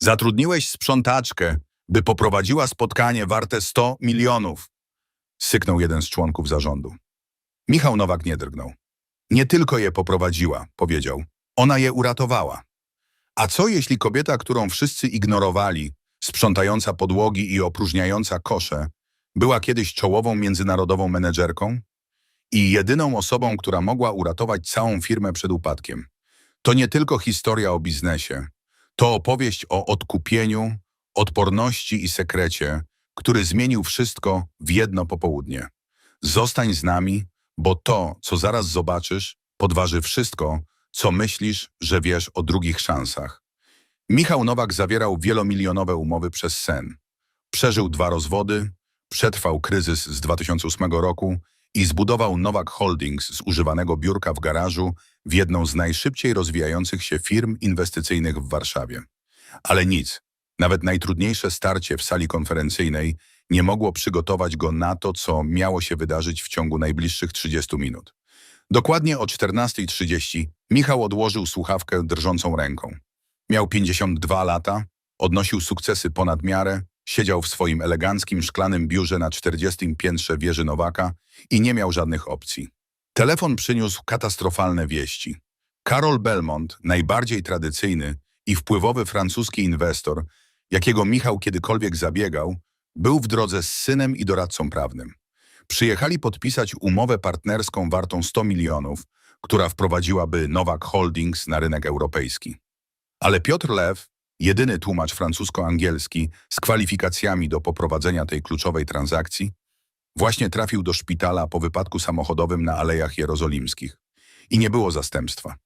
Zatrudniłeś sprzątaczkę, by poprowadziła spotkanie warte 100 milionów. Syknął jeden z członków zarządu. Michał Nowak nie drgnął. Nie tylko je poprowadziła, powiedział. Ona je uratowała. A co jeśli kobieta, którą wszyscy ignorowali, sprzątająca podłogi i opróżniająca kosze, była kiedyś czołową międzynarodową menedżerką i jedyną osobą, która mogła uratować całą firmę przed upadkiem? To nie tylko historia o biznesie. To opowieść o odkupieniu, odporności i sekrecie, który zmienił wszystko w jedno popołudnie. Zostań z nami, bo to, co zaraz zobaczysz, podważy wszystko, co myślisz, że wiesz o drugich szansach. Michał Nowak zawierał wielomilionowe umowy przez sen. Przeżył dwa rozwody, przetrwał kryzys z 2008 roku i zbudował Nowak Holdings z używanego biurka w garażu w jedną z najszybciej rozwijających się firm inwestycyjnych w Warszawie. Ale nic, nawet najtrudniejsze starcie w sali konferencyjnej nie mogło przygotować go na to, co miało się wydarzyć w ciągu najbliższych 30 minut. Dokładnie o 14.30 Michał odłożył słuchawkę drżącą ręką. Miał 52 lata, odnosił sukcesy ponad miarę, siedział w swoim eleganckim szklanym biurze na 40. piętrze wieży Nowaka i nie miał żadnych opcji. Telefon przyniósł katastrofalne wieści. Karol Belmont, najbardziej tradycyjny i wpływowy francuski inwestor, jakiego Michał kiedykolwiek zabiegał, był w drodze z synem i doradcą prawnym. Przyjechali podpisać umowę partnerską wartą 100 milionów, która wprowadziłaby Nowak Holdings na rynek europejski. Ale Piotr Lew, jedyny tłumacz francusko-angielski z kwalifikacjami do poprowadzenia tej kluczowej transakcji, właśnie trafił do szpitala po wypadku samochodowym na Alejach Jerozolimskich. I nie było zastępstwa.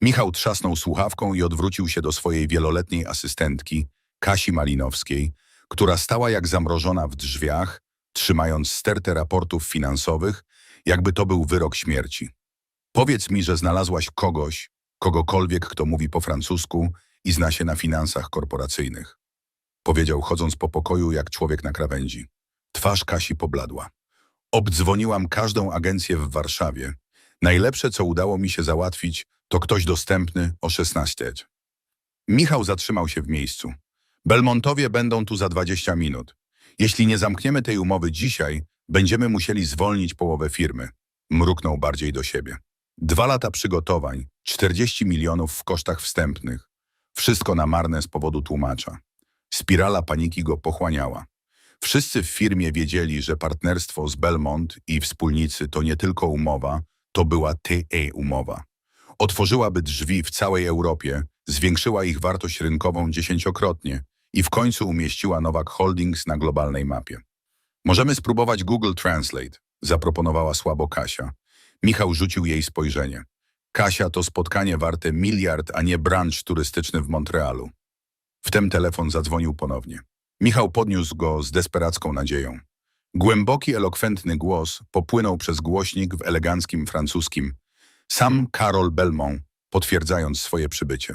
Michał trzasnął słuchawką i odwrócił się do swojej wieloletniej asystentki, Kasi Malinowskiej, która stała jak zamrożona w drzwiach, trzymając stertę raportów finansowych, jakby to był wyrok śmierci. Powiedz mi, że znalazłaś kogoś, kogokolwiek, kto mówi po francusku i zna się na finansach korporacyjnych. Powiedział, chodząc po pokoju jak człowiek na krawędzi. Twarz Kasi pobladła. Obdzwoniłam każdą agencję w Warszawie. Najlepsze, co udało mi się załatwić, to ktoś dostępny o 16. Michał zatrzymał się w miejscu. Belmontowie będą tu za 20 minut. Jeśli nie zamkniemy tej umowy dzisiaj, będziemy musieli zwolnić połowę firmy. Mruknął bardziej do siebie. Dwa lata przygotowań, 40 milionów w kosztach wstępnych. Wszystko na marne z powodu tłumacza. Spirala paniki go pochłaniała. Wszyscy w firmie wiedzieli, że partnerstwo z Belmont i wspólnicy to nie tylko umowa, to była TE umowa. Otworzyłaby drzwi w całej Europie, zwiększyła ich wartość rynkową dziesięciokrotnie i w końcu umieściła Nowak Holdings na globalnej mapie. Możemy spróbować Google Translate, zaproponowała słabo Kasia. Michał rzucił jej spojrzenie. Kasia to spotkanie warte miliard, a nie brunch turystyczny w Montrealu. Wtem telefon zadzwonił ponownie. Michał podniósł go z desperacką nadzieją. Głęboki, elokwentny głos popłynął przez głośnik w eleganckim francuskim. Sam Karol Belmont, potwierdzając swoje przybycie.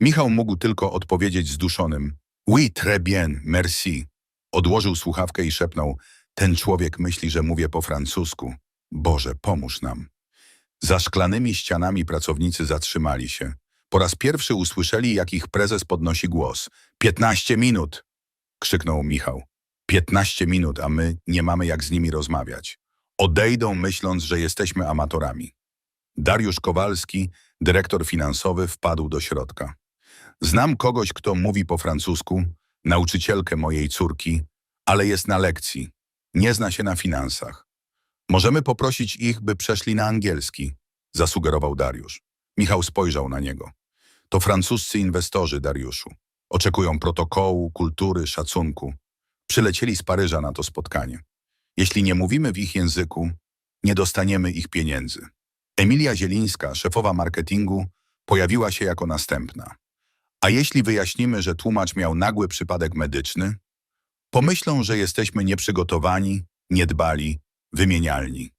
Michał mógł tylko odpowiedzieć zduszonym. Oui, très bien, merci. Odłożył słuchawkę i szepnął. Ten człowiek myśli, że mówię po francusku. Boże, pomóż nam. Za szklanymi ścianami pracownicy zatrzymali się. Po raz pierwszy usłyszeli, jak ich prezes podnosi głos. Piętnaście minut! krzyknął Michał. Piętnaście minut, a my nie mamy jak z nimi rozmawiać. Odejdą myśląc, że jesteśmy amatorami. Dariusz Kowalski, dyrektor finansowy, wpadł do środka. Znam kogoś, kto mówi po francusku, nauczycielkę mojej córki, ale jest na lekcji. Nie zna się na finansach. Możemy poprosić ich, by przeszli na angielski, zasugerował Dariusz. Michał spojrzał na niego. To francuscy inwestorzy, Dariuszu. Oczekują protokołu, kultury, szacunku. Przylecieli z Paryża na to spotkanie. Jeśli nie mówimy w ich języku, nie dostaniemy ich pieniędzy. Emilia Zielińska, szefowa marketingu, pojawiła się jako następna. A jeśli wyjaśnimy, że tłumacz miał nagły przypadek medyczny, pomyślą, że jesteśmy nieprzygotowani, niedbali, wymienialni.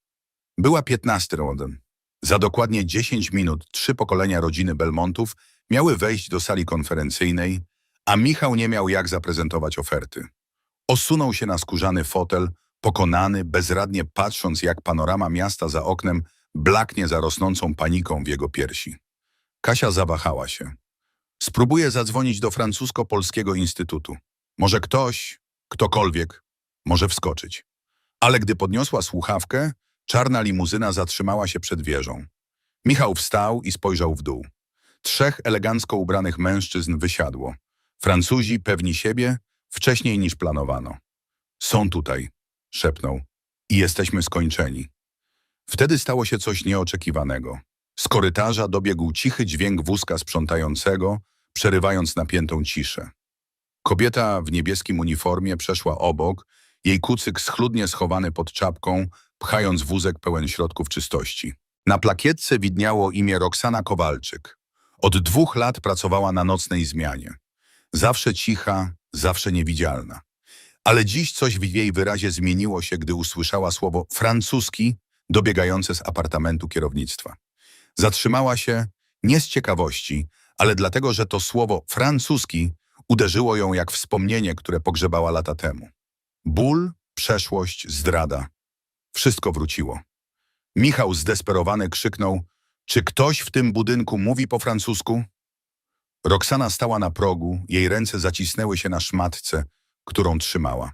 Była 15 rodem. Za dokładnie 10 minut trzy pokolenia rodziny Belmontów miały wejść do sali konferencyjnej, a Michał nie miał jak zaprezentować oferty. Osunął się na skórzany fotel, pokonany, bezradnie patrząc, jak panorama miasta za oknem blaknie za rosnącą paniką w jego piersi. Kasia zawahała się. Spróbuję zadzwonić do francusko-polskiego instytutu. Może ktoś, ktokolwiek, może wskoczyć. Ale gdy podniosła słuchawkę, czarna limuzyna zatrzymała się przed wieżą. Michał wstał i spojrzał w dół. Trzech elegancko ubranych mężczyzn wysiadło. Francuzi pewni siebie wcześniej niż planowano. Są tutaj, szepnął. I jesteśmy skończeni. Wtedy stało się coś nieoczekiwanego. Z korytarza dobiegł cichy dźwięk wózka sprzątającego, przerywając napiętą ciszę. Kobieta w niebieskim uniformie przeszła obok, jej kucyk schludnie schowany pod czapką, pchając wózek pełen środków czystości. Na plakietce widniało imię Roxana Kowalczyk. Od dwóch lat pracowała na nocnej zmianie. Zawsze cicha, zawsze niewidzialna. Ale dziś coś w jej wyrazie zmieniło się, gdy usłyszała słowo francuski dobiegające z apartamentu kierownictwa. Zatrzymała się nie z ciekawości, ale dlatego, że to słowo francuski uderzyło ją jak wspomnienie, które pogrzebała lata temu. Ból, przeszłość, zdrada. Wszystko wróciło. Michał zdesperowany krzyknął, czy ktoś w tym budynku mówi po francusku? Roxana stała na progu, jej ręce zacisnęły się na szmatce, którą trzymała.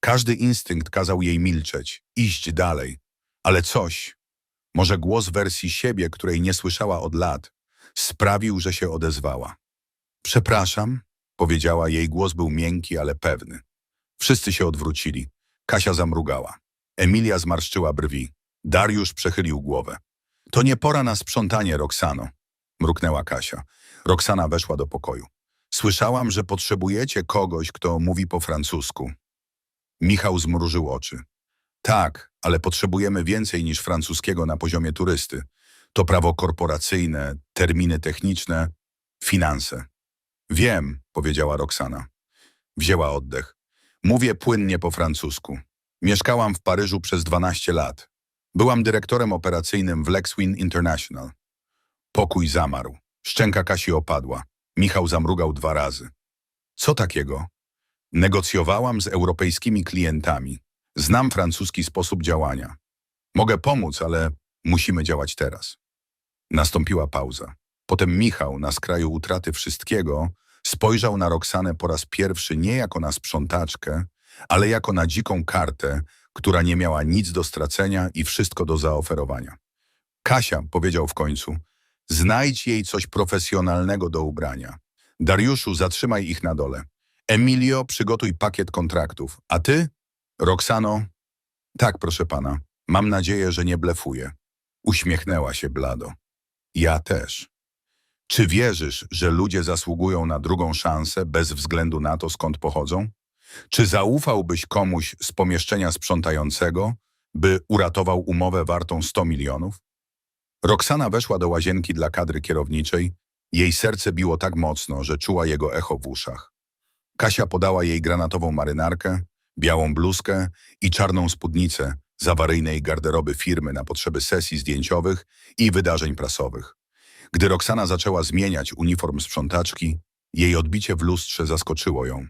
Każdy instynkt kazał jej milczeć, iść dalej. Ale coś, może głos wersji siebie, której nie słyszała od lat, sprawił, że się odezwała. Przepraszam, powiedziała, jej głos był miękki, ale pewny. Wszyscy się odwrócili. Kasia zamrugała. Emilia zmarszczyła brwi. Dariusz przechylił głowę. To nie pora na sprzątanie, Roxano, mruknęła Kasia. Roxana weszła do pokoju. Słyszałam, że potrzebujecie kogoś, kto mówi po francusku. Michał zmrużył oczy. Tak, ale potrzebujemy więcej niż francuskiego na poziomie turysty. To prawo korporacyjne, terminy techniczne, finanse. Wiem, powiedziała Roxana. Wzięła oddech. Mówię płynnie po francusku. Mieszkałam w Paryżu przez 12 lat. Byłam dyrektorem operacyjnym w Lexwin International. Pokój zamarł. Szczęka Kasi opadła. Michał zamrugał dwa razy. Co takiego? Negocjowałam z europejskimi klientami. Znam francuski sposób działania. Mogę pomóc, ale musimy działać teraz. Nastąpiła pauza. Potem Michał, na skraju utraty wszystkiego, spojrzał na Roxanę po raz pierwszy nie jako na sprzątaczkę, ale jako na dziką kartę, która nie miała nic do stracenia i wszystko do zaoferowania. Kasia, powiedział w końcu, znajdź jej coś profesjonalnego do ubrania. Dariuszu, zatrzymaj ich na dole. Emilio, przygotuj pakiet kontraktów. A ty? Roxano? Tak, proszę pana. Mam nadzieję, że nie blefuję. Uśmiechnęła się blado. Ja też. Czy wierzysz, że ludzie zasługują na drugą szansę bez względu na to, skąd pochodzą? Czy zaufałbyś komuś z pomieszczenia sprzątającego, by uratował umowę wartą 100 milionów? Roxana weszła do łazienki dla kadry kierowniczej. Jej serce biło tak mocno, że czuła jego echo w uszach. Kasia podała jej granatową marynarkę, białą bluzkę i czarną spódnicę z awaryjnej garderoby firmy na potrzeby sesji zdjęciowych i wydarzeń prasowych. Gdy Roxana zaczęła zmieniać uniform sprzątaczki, jej odbicie w lustrze zaskoczyło ją.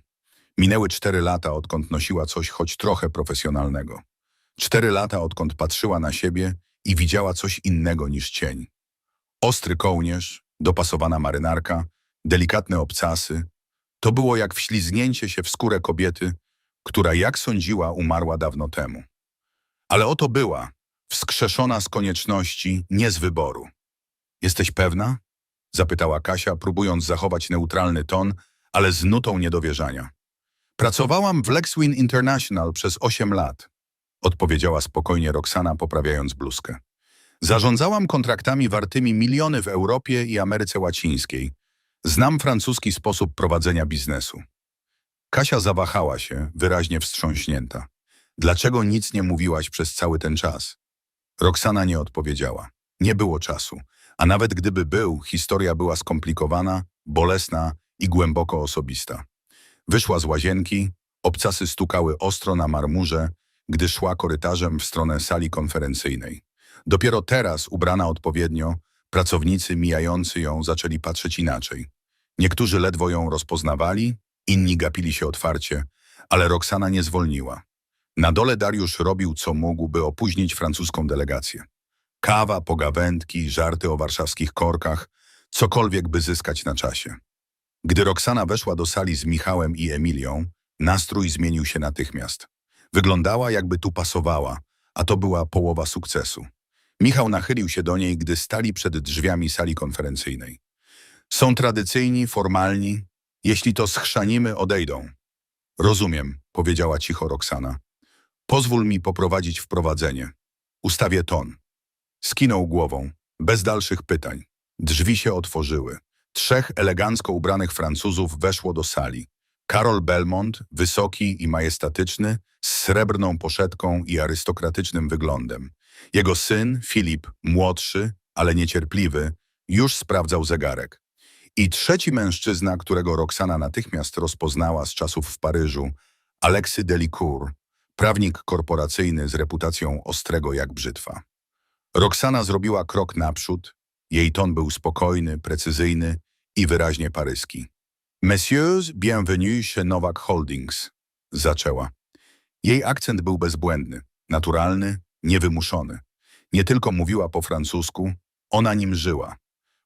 Minęły cztery lata, odkąd nosiła coś choć trochę profesjonalnego. Cztery lata, odkąd patrzyła na siebie i widziała coś innego niż cień. Ostry kołnierz, dopasowana marynarka, delikatne obcasy. To było jak wślizgnięcie się w skórę kobiety, która, jak sądziła, umarła dawno temu. Ale oto była, wskrzeszona z konieczności, nie z wyboru. Jesteś pewna? Zapytała Kasia, próbując zachować neutralny ton, ale z nutą niedowierzania. Pracowałam w Lexwin International przez 8 lat, odpowiedziała spokojnie Roxana, poprawiając bluzkę. Zarządzałam kontraktami wartymi miliony w Europie i Ameryce Łacińskiej. Znam francuski sposób prowadzenia biznesu. Kasia zawahała się, wyraźnie wstrząśnięta. Dlaczego nic nie mówiłaś przez cały ten czas? Roxana nie odpowiedziała. Nie było czasu. A nawet gdyby był, historia była skomplikowana, bolesna i głęboko osobista. Wyszła z łazienki, obcasy stukały ostro na marmurze, gdy szła korytarzem w stronę sali konferencyjnej. Dopiero teraz, ubrana odpowiednio, pracownicy mijający ją zaczęli patrzeć inaczej. Niektórzy ledwo ją rozpoznawali, inni gapili się otwarcie, ale Roxana nie zwolniła. Na dole Dariusz robił co mógł, by opóźnić francuską delegację. Kawa, pogawędki, żarty o warszawskich korkach, cokolwiek by zyskać na czasie. Gdy Roxana weszła do sali z Michałem i Emilią, nastrój zmienił się natychmiast. Wyglądała, jakby tu pasowała, a to była połowa sukcesu. Michał nachylił się do niej, gdy stali przed drzwiami sali konferencyjnej. Są tradycyjni, formalni. Jeśli to schrzanimy, odejdą. Rozumiem, powiedziała cicho Roxana. Pozwól mi poprowadzić wprowadzenie. Ustawię ton. Skinął głową, bez dalszych pytań. Drzwi się otworzyły. Trzech elegancko ubranych Francuzów weszło do sali. Karol Belmont, wysoki i majestatyczny, z srebrną poszetką i arystokratycznym wyglądem. Jego syn, Filip, młodszy, ale niecierpliwy, już sprawdzał zegarek. I trzeci mężczyzna, którego Roxana natychmiast rozpoznała z czasów w Paryżu, Alexy Delicourt, prawnik korporacyjny z reputacją ostrego jak brzytwa. Roxana zrobiła krok naprzód. Jej ton był spokojny, precyzyjny i wyraźnie paryski. Messieurs, bienvenue chez Novak Holdings, zaczęła. Jej akcent był bezbłędny, naturalny, niewymuszony. Nie tylko mówiła po francusku, ona nim żyła.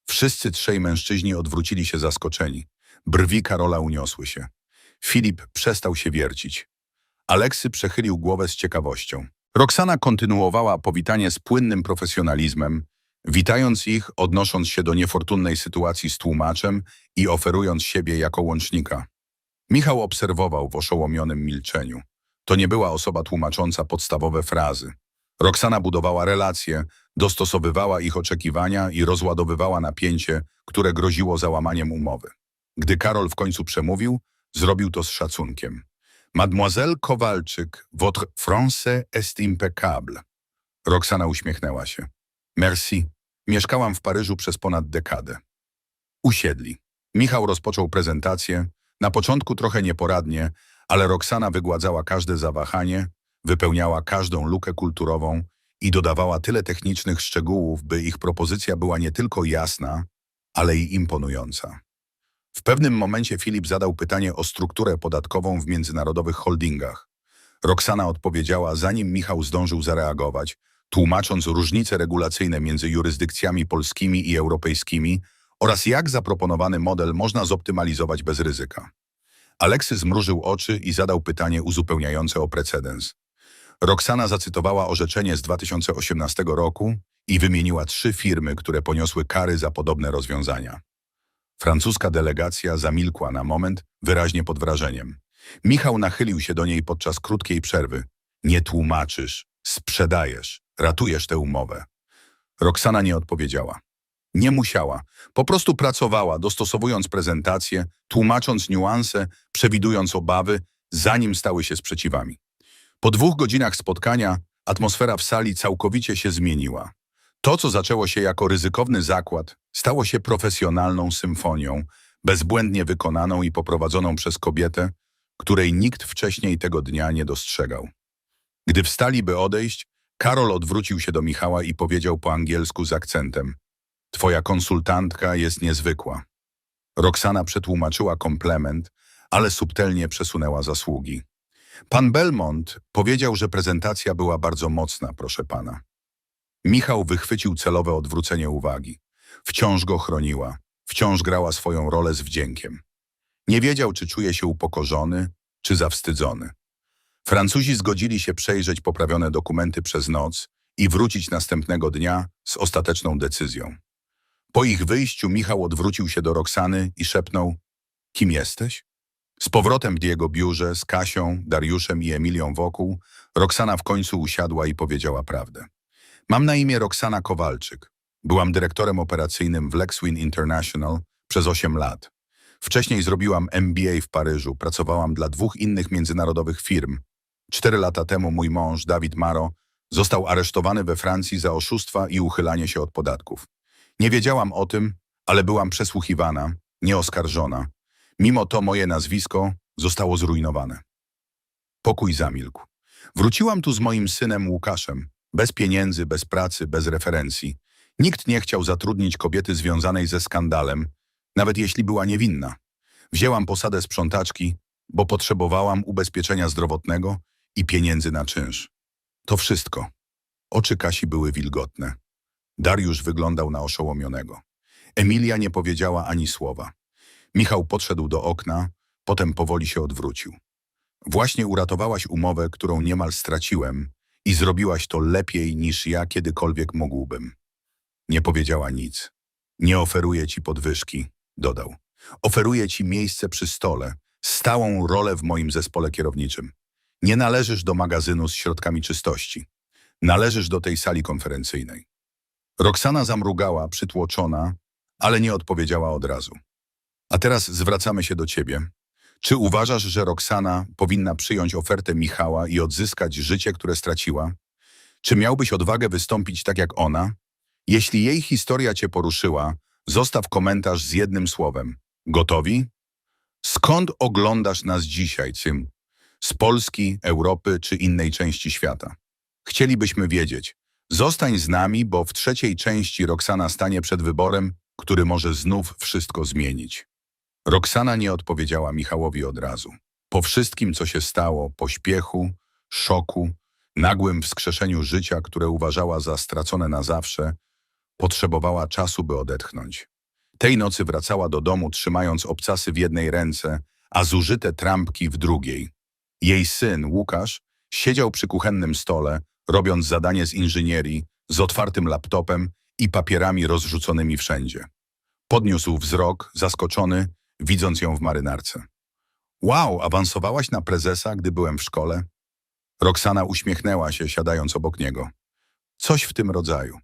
Wszyscy trzej mężczyźni odwrócili się zaskoczeni. Brwi Karola uniosły się. Filip przestał się wiercić. Aleksy przechylił głowę z ciekawością. Roxana kontynuowała powitanie z płynnym profesjonalizmem, witając ich, odnosząc się do niefortunnej sytuacji z tłumaczem i oferując siebie jako łącznika. Michał obserwował w oszołomionym milczeniu. To nie była osoba tłumacząca podstawowe frazy. Roxana budowała relacje, dostosowywała ich oczekiwania i rozładowywała napięcie, które groziło załamaniem umowy. Gdy Karol w końcu przemówił, zrobił to z szacunkiem. Mademoiselle Kowalczyk, votre français est impeccable. Roxana uśmiechnęła się. Merci. Mieszkałam w Paryżu przez ponad dekadę. Usiedli. Michał rozpoczął prezentację, na początku trochę nieporadnie, ale Roxana wygładzała każde zawahanie, wypełniała każdą lukę kulturową i dodawała tyle technicznych szczegółów, by ich propozycja była nie tylko jasna, ale i imponująca. W pewnym momencie Filip zadał pytanie o strukturę podatkową w międzynarodowych holdingach. Roxana odpowiedziała, zanim Michał zdążył zareagować, tłumacząc różnice regulacyjne między jurysdykcjami polskimi i europejskimi oraz jak zaproponowany model można zoptymalizować bez ryzyka. Aleksy zmrużył oczy i zadał pytanie uzupełniające o precedens. Roxana zacytowała orzeczenie z 2018 roku i wymieniła trzy firmy, które poniosły kary za podobne rozwiązania. Francuska delegacja zamilkła na moment, wyraźnie pod wrażeniem. Michał nachylił się do niej podczas krótkiej przerwy. Nie tłumaczysz, sprzedajesz, ratujesz tę umowę. Roxana nie odpowiedziała. Nie musiała. Po prostu pracowała, dostosowując prezentację, tłumacząc niuanse, przewidując obawy, zanim stały się sprzeciwami. Po dwóch godzinach spotkania atmosfera w sali całkowicie się zmieniła. To, co zaczęło się jako ryzykowny zakład, stało się profesjonalną symfonią, bezbłędnie wykonaną i poprowadzoną przez kobietę, której nikt wcześniej tego dnia nie dostrzegał. Gdy wstali, by odejść, Karol odwrócił się do Michała i powiedział po angielsku z akcentem – Twoja konsultantka jest niezwykła. Roxana przetłumaczyła komplement, ale subtelnie przesunęła zasługi. Pan Belmont powiedział, że prezentacja była bardzo mocna, proszę pana. Michał wychwycił celowe odwrócenie uwagi. Wciąż go chroniła, wciąż grała swoją rolę z wdziękiem. Nie wiedział, czy czuje się upokorzony, czy zawstydzony. Francuzi zgodzili się przejrzeć poprawione dokumenty przez noc i wrócić następnego dnia z ostateczną decyzją. Po ich wyjściu Michał odwrócił się do Roxany i szepnął – Kim jesteś? Z powrotem w jego biurze, z Kasią, Dariuszem i Emilią wokół, Roxana w końcu usiadła i powiedziała prawdę. Mam na imię Roxana Kowalczyk. Byłam dyrektorem operacyjnym w Lexwin International przez 8 lat. Wcześniej zrobiłam MBA w Paryżu, pracowałam dla dwóch innych międzynarodowych firm. Cztery lata temu mój mąż, Dawid Maro, został aresztowany we Francji za oszustwa i uchylanie się od podatków. Nie wiedziałam o tym, ale byłam przesłuchiwana, nieoskarżona. Mimo to moje nazwisko zostało zrujnowane. Pokój zamilkł. Wróciłam tu z moim synem Łukaszem. Bez pieniędzy, bez pracy, bez referencji. Nikt nie chciał zatrudnić kobiety związanej ze skandalem, nawet jeśli była niewinna. Wzięłam posadę sprzątaczki, bo potrzebowałam ubezpieczenia zdrowotnego i pieniędzy na czynsz. To wszystko. Oczy Kasi były wilgotne. Dariusz wyglądał na oszołomionego. Emilia nie powiedziała ani słowa. Michał podszedł do okna, potem powoli się odwrócił. Właśnie uratowałaś umowę, którą niemal straciłem i zrobiłaś to lepiej niż ja kiedykolwiek mógłbym. Nie powiedziała nic. Nie oferuję ci podwyżki, dodał. Oferuję ci miejsce przy stole, stałą rolę w moim zespole kierowniczym. Nie należysz do magazynu z środkami czystości. Należysz do tej sali konferencyjnej. Roxana zamrugała, przytłoczona, ale nie odpowiedziała od razu. A teraz zwracamy się do ciebie. Czy uważasz, że Roxana powinna przyjąć ofertę Michała i odzyskać życie, które straciła? Czy miałbyś odwagę wystąpić tak jak ona? Jeśli jej historia cię poruszyła, zostaw komentarz z jednym słowem. Gotowi? Skąd oglądasz nas dzisiaj, Cym? Z Polski, Europy czy innej części świata? Chcielibyśmy wiedzieć. Zostań z nami, bo w trzeciej części Roxana stanie przed wyborem, który może znów wszystko zmienić. Roxana nie odpowiedziała Michałowi od razu. Po wszystkim, co się stało, pośpiechu, szoku, nagłym wskrzeszeniu życia, które uważała za stracone na zawsze, potrzebowała czasu, by odetchnąć. Tej nocy wracała do domu, trzymając obcasy w jednej ręce, a zużyte trampki w drugiej. Jej syn, Łukasz, siedział przy kuchennym stole, robiąc zadanie z inżynierii, z otwartym laptopem i papierami rozrzuconymi wszędzie. Podniósł wzrok, zaskoczony, widząc ją w marynarce. Wow, awansowałaś na prezesa, gdy byłem w szkole? Roxana uśmiechnęła się, siadając obok niego. Coś w tym rodzaju.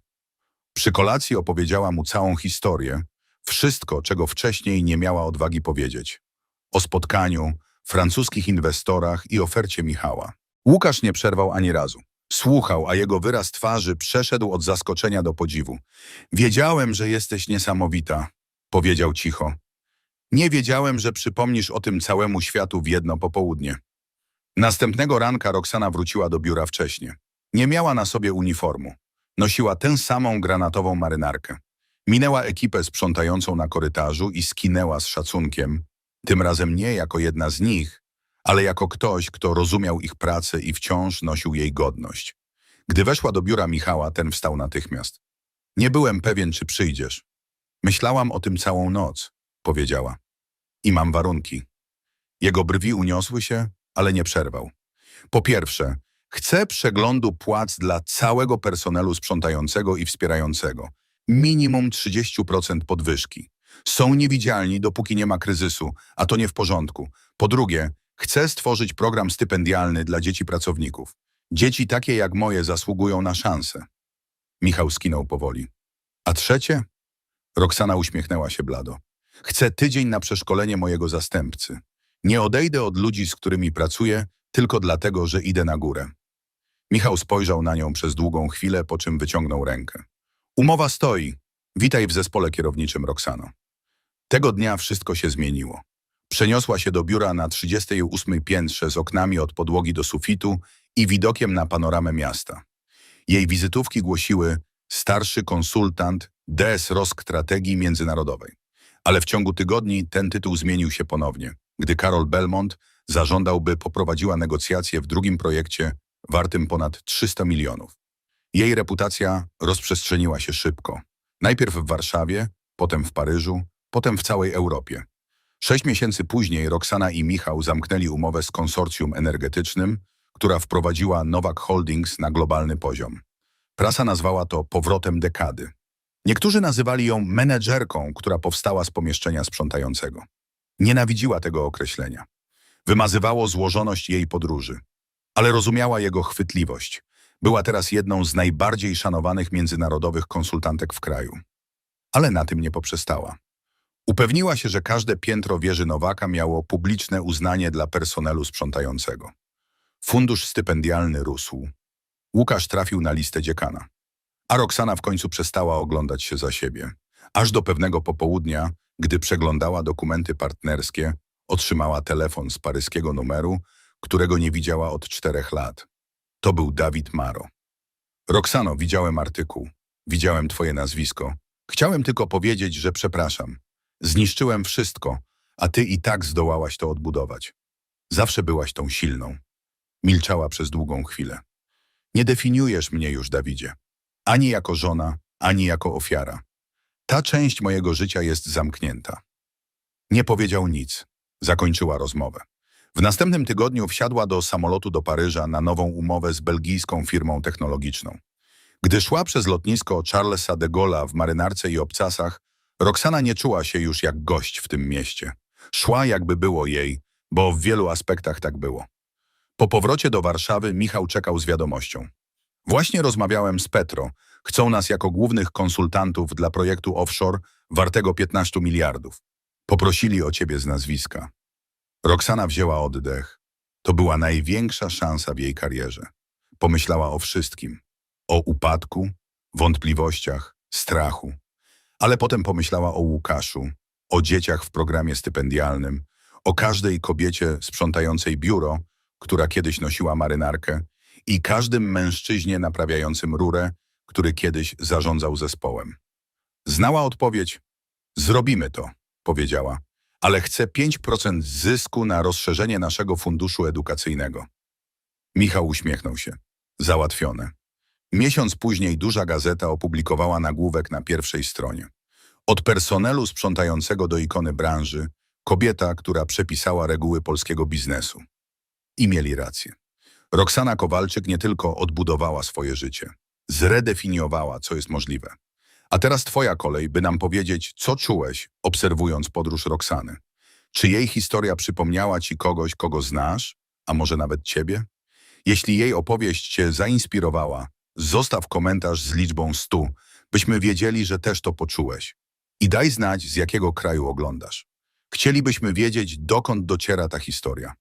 Przy kolacji opowiedziała mu całą historię, wszystko, czego wcześniej nie miała odwagi powiedzieć. O spotkaniu, francuskich inwestorach i ofercie Michała. Łukasz nie przerwał ani razu. Słuchał, a jego wyraz twarzy przeszedł od zaskoczenia do podziwu. Wiedziałem, że jesteś niesamowita, powiedział cicho. Nie wiedziałem, że przypomnisz o tym całemu światu w jedno popołudnie. Następnego ranka Roxana wróciła do biura wcześnie. Nie miała na sobie uniformu. Nosiła tę samą granatową marynarkę. Minęła ekipę sprzątającą na korytarzu i skinęła z szacunkiem, tym razem nie jako jedna z nich, ale jako ktoś, kto rozumiał ich pracę i wciąż nosił jej godność. Gdy weszła do biura Michała, ten wstał natychmiast. Nie byłem pewien, czy przyjdziesz. Myślałam o tym całą noc, powiedziała. I mam warunki. Jego brwi uniosły się, ale nie przerwał. Po pierwsze, chcę przeglądu płac dla całego personelu sprzątającego i wspierającego. Minimum 30% podwyżki. Są niewidzialni, dopóki nie ma kryzysu, a to nie w porządku. Po drugie, chcę stworzyć program stypendialny dla dzieci pracowników. Dzieci takie jak moje zasługują na szansę. Michał skinął powoli. A trzecie? Roxana uśmiechnęła się blado. Chcę tydzień na przeszkolenie mojego zastępcy. Nie odejdę od ludzi, z którymi pracuję, tylko dlatego, że idę na górę. Michał spojrzał na nią przez długą chwilę, po czym wyciągnął rękę. Umowa stoi. Witaj w zespole kierowniczym, Roxano. Tego dnia wszystko się zmieniło. Przeniosła się do biura na 38 piętrze z oknami od podłogi do sufitu i widokiem na panoramę miasta. Jej wizytówki głosiły starszy konsultant DS Rosk Strategii Międzynarodowej. Ale w ciągu tygodni ten tytuł zmienił się ponownie, gdy Karol Belmont zażądał, by poprowadziła negocjacje w drugim projekcie wartym ponad 300 milionów. Jej reputacja rozprzestrzeniła się szybko. Najpierw w Warszawie, potem w Paryżu, potem w całej Europie. Sześć miesięcy później Roxana i Michał zamknęli umowę z konsorcjum energetycznym, która wprowadziła Nowak Holdings na globalny poziom. Prasa nazwała to powrotem dekady. Niektórzy nazywali ją menedżerką, która powstała z pomieszczenia sprzątającego. Nienawidziła tego określenia. Wymazywało złożoność jej podróży, ale rozumiała jego chwytliwość. Była teraz jedną z najbardziej szanowanych międzynarodowych konsultantek w kraju. Ale na tym nie poprzestała. Upewniła się, że każde piętro wieży Nowaka miało publiczne uznanie dla personelu sprzątającego. Fundusz stypendialny rósł. Łukasz trafił na listę dziekana. A Roxana w końcu przestała oglądać się za siebie. Aż do pewnego popołudnia, gdy przeglądała dokumenty partnerskie, otrzymała telefon z paryskiego numeru, którego nie widziała od czterech lat. To był Dawid Maro. Roxano, widziałem artykuł. Widziałem twoje nazwisko. Chciałem tylko powiedzieć, że przepraszam. Zniszczyłem wszystko, a ty i tak zdołałaś to odbudować. Zawsze byłaś tą silną. Milczała przez długą chwilę. Nie definiujesz mnie już, Dawidzie. Ani jako żona, ani jako ofiara. Ta część mojego życia jest zamknięta. Nie powiedział nic. Zakończyła rozmowę. W następnym tygodniu wsiadła do samolotu do Paryża na nową umowę z belgijską firmą technologiczną. Gdy szła przez lotnisko Charlesa de Gaulle'a w marynarce i obcasach, Roxana nie czuła się już jak gość w tym mieście. Szła jakby było jej, bo w wielu aspektach tak było. Po powrocie do Warszawy Michał czekał z wiadomością. Właśnie rozmawiałem z Petro. Chcą nas jako głównych konsultantów dla projektu offshore wartego 15 miliardów. Poprosili o ciebie z nazwiska. Roxana wzięła oddech. To była największa szansa w jej karierze. Pomyślała o wszystkim. O upadku, wątpliwościach, strachu. Ale potem pomyślała o Łukaszu, o dzieciach w programie stypendialnym, o każdej kobiecie sprzątającej biuro, która kiedyś nosiła marynarkę i każdym mężczyźnie naprawiającym rurę, który kiedyś zarządzał zespołem. Znała odpowiedź. Zrobimy to, powiedziała, ale chcę 5% zysku na rozszerzenie naszego funduszu edukacyjnego. Michał uśmiechnął się. Załatwione. Miesiąc później duża gazeta opublikowała nagłówek na pierwszej stronie. Od personelu sprzątającego do ikony branży, kobieta, która przepisała reguły polskiego biznesu. I mieli rację. Roxana Kowalczyk nie tylko odbudowała swoje życie, zredefiniowała, co jest możliwe. A teraz twoja kolej, by nam powiedzieć, co czułeś, obserwując podróż Roxany. Czy jej historia przypomniała ci kogoś, kogo znasz, a może nawet ciebie? Jeśli jej opowieść cię zainspirowała, zostaw komentarz z liczbą 100, byśmy wiedzieli, że też to poczułeś. I daj znać, z jakiego kraju oglądasz. Chcielibyśmy wiedzieć, dokąd dociera ta historia.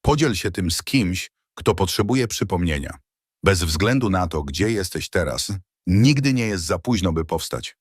Podziel się tym z kimś, kto potrzebuje przypomnienia. Bez względu na to, gdzie jesteś teraz, nigdy nie jest za późno, by powstać.